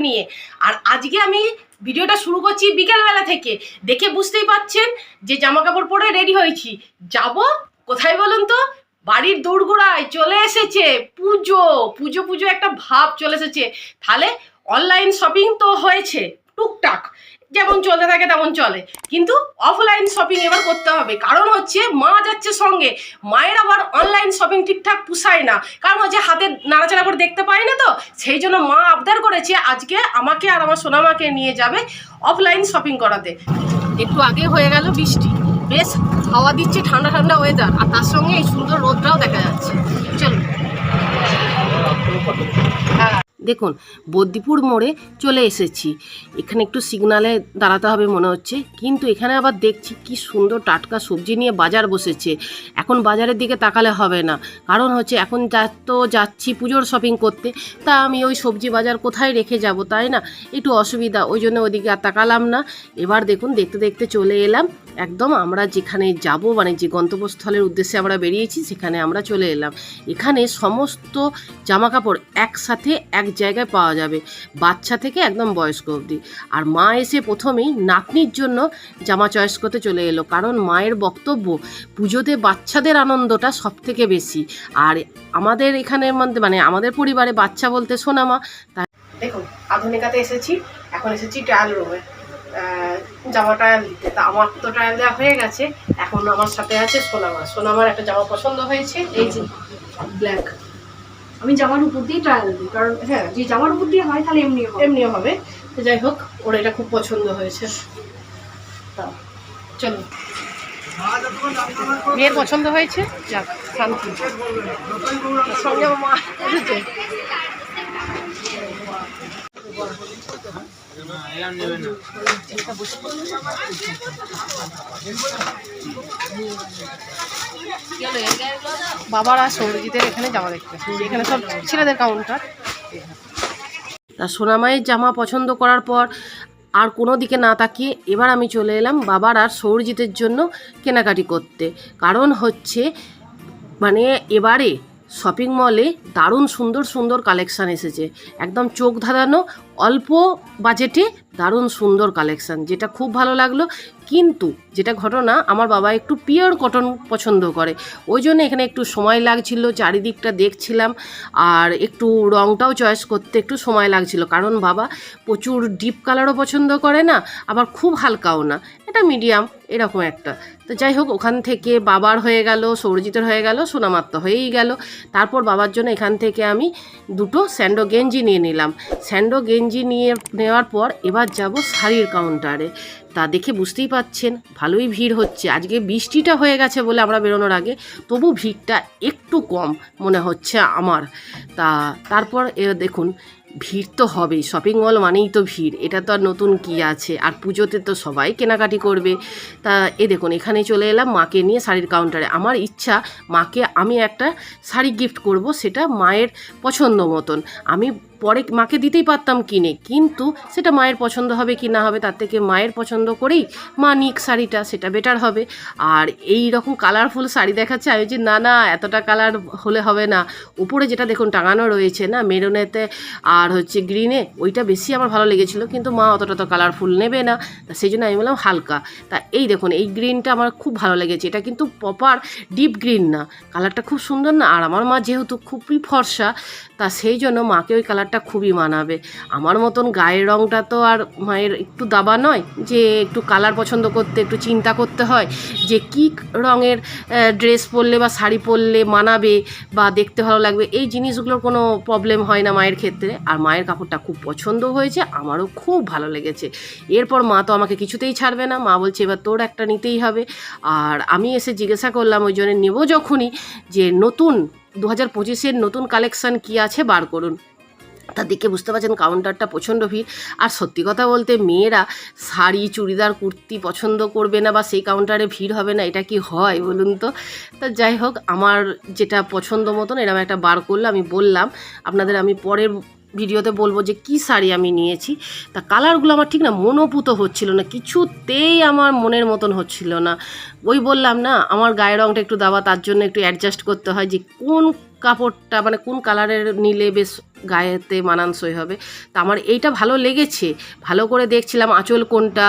নিয়ে। আর আজকে আমি ভিডিওটা শুরু করছি বিকেলবেলা থেকে। দেখে বুঝতেই পাচ্ছেন যে জামা কাপড় পরে রেডি হয়েছি। যাব কোথায় বলুন তো? বাড়ির দৌড়গোড়ায় চলে এসেছে পুজো। পুজো পুজো একটা ভাব চলে এসেছে। তাহলে অনলাইন শপিং তো হয়েছে। টুকটাক। যেমন চলতে থাকে তেমন চলে। কিন্তু অফলাইন শপিং এবার করতে হবে। কারণ হচ্ছে মা যাচ্ছে সঙ্গে। মায়ের আবার অনলাইন শপিং ঠিকঠাক পুষায় না। কারণ হচ্ছে হাতে নাড়াচাড়া করে দেখতে পায় না তো। সেই জন্য মা আবদার করেছে আজকে আমাকে আর আমার সোনামাকে নিয়ে যাবে অফলাইন শপিং করাতে। একটু আগে হয়ে গেল বৃষ্টি। বেশ হাওয়া দিচ্ছে ঠান্ডা ঠান্ডা ওয়েদার আর তার সঙ্গে এই সুন্দর রোদটাও দেখা যাচ্ছে। চলুন হ্যাঁ দেখুন বদ্দিপুর মোড়ে চলে এসেছি। এখানে একটু সিগনালে দাঁড়াতে হবে মনে হচ্ছে। কিন্তু এখানে আবার দেখছি কি সুন্দর টাটকা সবজি নিয়ে বাজার বসেছে। এখন বাজারের দিকে তাকালে হবে না। কারণ হচ্ছে এখন যা তো যাচ্ছি পুজোর শপিং করতে। তা আমি ওই সবজি বাজার কোথায় রেখে যাব, তাই না? একটু অসুবিধা, ওই জন্য ওদিকে আর তাকালাম না। এবার দেখুন, দেখতে দেখতে চলে এলাম। একদম আমরা যেখানে যাব মানে যে গন্তব্যস্থলের উদ্দেশ্যে আমরা বেরিয়েছি, সেখানে আমরা চলে এলাম। এখানে সমস্ত জামা কাপড় একসাথে এক জায়গায় পাওয়া যাবে, বাচ্চা থেকে একদম বয়স্ক অবধি। আর মা এসে প্রথমেই নাতনির জন্য জামা চয়েস করতে চলে এলো, কারণ মায়ের বক্তব্য, পুজোতে বাচ্চাদের আনন্দটা সব থেকে বেশি। আর আমাদের এখানের মধ্যে মানে আমাদের পরিবারে বাচ্চা বলতে সোনামা তাই দেখুন, আধুনিকাতে এসেছি, এখন এসেছি ট্রায়াল রুমে জামা ট্রায়াল দিতে। তা আমার তো ট্রায়াল দেওয়া হয়ে গেছে, এখন আমার সাথে আছে সোনামা সোনামার একটা জামা পছন্দ হয়েছে, এই যে ব্ল্যাক আমি জামার উপর দিয়ে ট্রায়াল দিই কারণ হ্যাঁ। যে জামার উপর দিয়ে হয় তাহলে এমনিও এমনিও হবে। তো যাই হোক ওর এটা খুব পছন্দ হয়েছে। তা চলো। মেয়ের পছন্দ হয়েছে? যাক শান্তি। সঙ্গে মা। বাবারা সৌরজিতের এখানে জামা দেখতে। এখানে সব ছেলেদের কাউন্টার তা সোনামায়ের জামা পছন্দ করার পর আর কোনো দিকে না তাকিয়ে এবার আমি চলে এলাম বাবার আর সৌরজিতের জন্য কেনাকাটি করতে। কারণ হচ্ছে মানে এবারে শপিং মলে দারুণ সুন্দর সুন্দর কালেকশান এসেছে। একদম চোখ ধাঁধানো, অল্প বাজেটে দারুণ সুন্দর কালেকশান যেটা খুব ভালো লাগল। কিন্তু যেটা ঘটনা, আমার বাবা একটু পিওর কটন পছন্দ করে। ওই জন্য এখানে একটু সময় লাগছিল, চারিদিকটা দেখছিলাম, আর একটু রঙটাও চয়েস করতে একটু সময় লাগছিল। কারণ বাবা প্রচুর ডিপ কালারও পছন্দ করে না, আবার খুব হালকাও না। এটা মিডিয়াম, এরকম একটা। তো যাই হোক, ওখান থেকে বাবার হয়ে গেল, সৌরজিতের হয়ে গেল সোনামার হয়েই গেল। তারপর বাবার জন্য এখান থেকে আমি দুটো স্যান্ডো গেঞ্জি নিয়ে নিলাম। স্যান্ডো গেঞ্জি নিয়ে, নেওয়ার পর এবার যাব শাড়ির কাউন্টারে। তা দেখে বুঝতেই পাচ্ছেন, ভালোই ভিড় হচ্ছে। আজকে বৃষ্টিটা হয়ে গেছে বলে আমরা বেরোনোর আগে, তবু ভিড়টা একটু কম মনে হচ্ছে আমার। তা তারপর দেখুন ভিড় তো হবেই শপিং মল মানেই তো ভিড়, এটা তো আর নতুন কি আছে? আর পুজোতে তো সবাই কেনাকাটি করবে। তা এ দেখুন, এখানে চলে এলাম মাকে নিয়ে শাড়ির কাউন্টারে আমার ইচ্ছা, মাকে আমি একটা শাড়ি গিফট করব, সেটা মায়ের পছন্দ মতন। আমি পরে মাকে দিতেই পারতাম কিনে। কিন্তু সেটা মায়ের পছন্দ হবে কি না হবে, তার থেকে মায়ের পছন্দ করেই মা নিক শাড়িটা, সেটা বেটার হবে। আর এই রকম কালারফুল শাড়ি দেখাচ্ছে, আমি যে না না, এতটা কালার হলে হবে না। উপরে যেটা দেখুন টাঙানো রয়েছে না, মেরুনেতে আর হচ্ছে গ্রিনে ওইটা বেশি আমার ভালো লেগেছিল, কিন্তু মা অতটা তো কালারফুল নেবে না। তা সেই জন্য আমি বললাম, হালকা। তা এই দেখুন, এই গ্রিনটা আমার খুব ভালো লেগেছে। এটা কিন্তু প্রপার ডিপ গ্রিন না। কালারটা খুব সুন্দর না? আর আমার মা যেহেতু খুবই ফর্সা, তা সেই জন্য মাকে ওই কালারটা খুবই মানাবে। আমার মতন গায়ের রঙটা তো আর মায়ের একটু দাবা নয়, যে একটু কালার পছন্দ করতে, একটু চিন্তা করতে হয়, যে কী রঙের ড্রেস পরলে বা শাড়ি পরলে মানাবে বা দেখতে ভালো লাগবে, এই জিনিসগুলোর কোনো প্রবলেম হয় না মায়ের ক্ষেত্রে। আর মায়ের কাপড়টা খুব পছন্দ হয়েছে, আমারও খুব ভালো লেগেছে। এরপর মা তো আমাকে কিছুতেই ছাড়বে না, মা বলছে, এবার তোর একটা নিতেই হবে। আর আমি এসে জিজ্ঞাসা করলাম, ওই জন্য নেব যখনই, যে নতুন, দু হাজার পঁচিশের নতুন কালেকশান কী আছে, বার করুন। তা দেখে বুঝতে পারছেন কাউন্টারটা প্রচণ্ড ভিড়। আর সত্যি কথা বলতে মেয়েরা শাড়ি, চুড়িদার, কুর্তি পছন্দ করবে না বা সেই কাউন্টারে ভিড় হবে না, এটা কি হয় বলুন তো? তা যাই হোক, আমার যেটা পছন্দ মতন এরকম একটা বার করল আমি বললাম, আপনাদের আমি পরের ভিডিওতে বলব যে কি শাড়ি আমি নিয়েছি। তা কালারগুলো আমার ঠিক না, মনোপুত হচ্ছিল না, কিছুতেই আমার মনের মতন হচ্ছিল না। ওই বললাম না, আমার গায়ের রঙটা একটু দাবা তার জন্য একটু অ্যাডজাস্ট করতে হয় যে কোন কাপড়টা মানে কোন কালারের নিলে বেশ গায়েতে মানানসই হবে। তা আমার এইটা ভালো লেগেছে। ভালো করে দেখছিলাম আঁচল কোনটা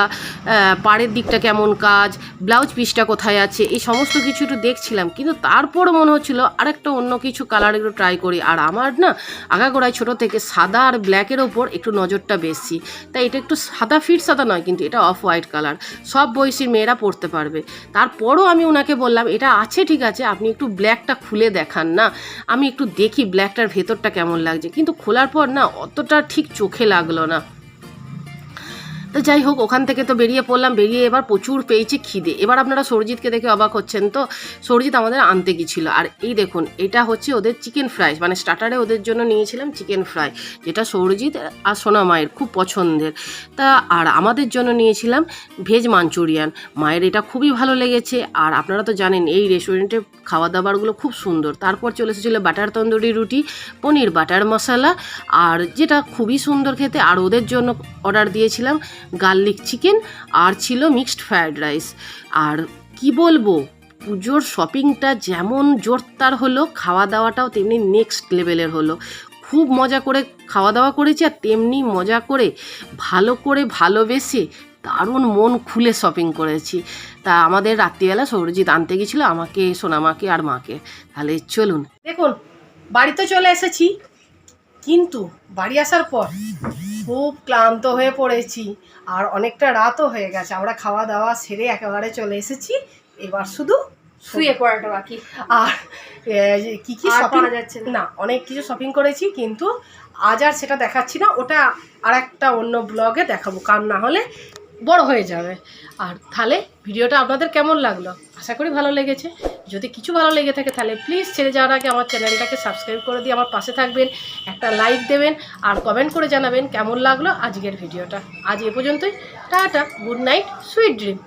পাড়ের দিকটা কেমন কাজ, ব্লাউজ পিসটা কোথায় আছে, এই সমস্ত কিছু একটু দেখছিলাম। কিন্তু তারপরও মনে হচ্ছিল আরেকটা অন্য কিছু কালার একটু ট্রাই করি। আর আমার না আগাগোড়ায় ছোটো থেকে সাদা আর ব্ল্যাকের ওপর একটু নজরটা বেশি। তাই এটা একটু সাদা ফিট সাদা নয়, কিন্তু এটা অফ হোয়াইট কালার সব বয়সীর মেয়েরা পরতে পারবে। তারপরও আমি ওনাকে বললাম, এটা আছে ঠিক আছে, আপনি একটু ব্ল্যাকটা খুলে দেখান না। আমি একটু দেখি ব্ল্যাকটার ভেতরটা কেমন লাগছে। কিন্তু খোলার পর না অতটা ঠিক চোখে লাগল না। তো যাই হোক, ওখান থেকে তো বেরিয়ে পড়লাম। বেরিয়ে এবার প্রচুর পেয়েছে খিদে। এবার আপনারা সরজিৎকে দেখে অবাক হচ্ছেন। তো সরজিৎ আমাদের আনতে গিয়েছিল। আর এই দেখুন, এটা হচ্ছে ওদের চিকেন ফ্রাই মানে স্টার্টারে ওদের জন্য নিয়েছিলাম চিকেন ফ্রাই যেটা সৌরজিৎ আর সোনা মায়ের খুব পছন্দের। তা আর আমাদের জন্য নিয়েছিলাম ভেজ মাঞ্চুরিয়ান। মায়ের এটা খুবই ভালো লেগেছে। আর আপনারা তো জানেন, এই রেস্টুরেন্টে খাওয়া দাওয়ারগুলো খুব সুন্দর। তারপর চলে এসেছিল বাটার তন্দুরি রুটি, পনির বাটার মশলা। আর যেটা খুবই সুন্দর খেতে, আর ওদের জন্য অর্ডার দিয়েছিলাম গার্লিক চিকেন আর ছিল মিক্সড ফ্রায়েড রাইস আর কি বলব, পুজোর শপিংটা যেমন জোরদার হলো খাওয়া দাওয়াটাও তেমনি নেক্সট লেভেলের হলো। খুব মজা করে খাওয়া দাওয়া করেছি আর তেমনি মজা করে, ভালো করে ভালোবেসে দারুণ মন খুলে শপিং করেছি। তা আমাদের রাত্রিবেলা সৌরজিৎ আনতে গেছিল আমাকে, সোনামাকে আর মাকে। তাহলে চলুন। দেখুন, বাড়িতে চলে এসেছি, কিন্তু বাড়ি আসার পর খুব ক্লান্ত হয়ে পড়েছি আর অনেকটা রাতও হয়ে গেছে। আমরা খাওয়া দাওয়া সেরে একেবারে চলে এসেছি। এবার শুধু শুয়ে পড়াটা বাকি। আর কি কি শপিং যাচ্ছে না। না অনেক কিছু শপিং করেছি কিন্তু আজ আর সেটা দেখাচ্ছি না। ওটা আর একটা অন্য ব্লগে দেখাবো। কার না হলে বড় হয়ে যাবে। আর তাহলে ভিডিওটা আপনাদের কেমন লাগল? আশা করি ভালো লেগেছে। যদি কিছু ভালো লেগে থাকে তাহলে প্লিজ ছেড়ে যাওয়ার আগে আমার চ্যানেলটাকে সাবস্ক্রাইব করে দিয়ে আমার পাশে থাকবেন, একটা লাইক দেবেন আর কমেন্ট করে জানাবেন কেমন লাগল আজকের ভিডিওটা। আজ এ পর্যন্তই। Tata good night sweet dream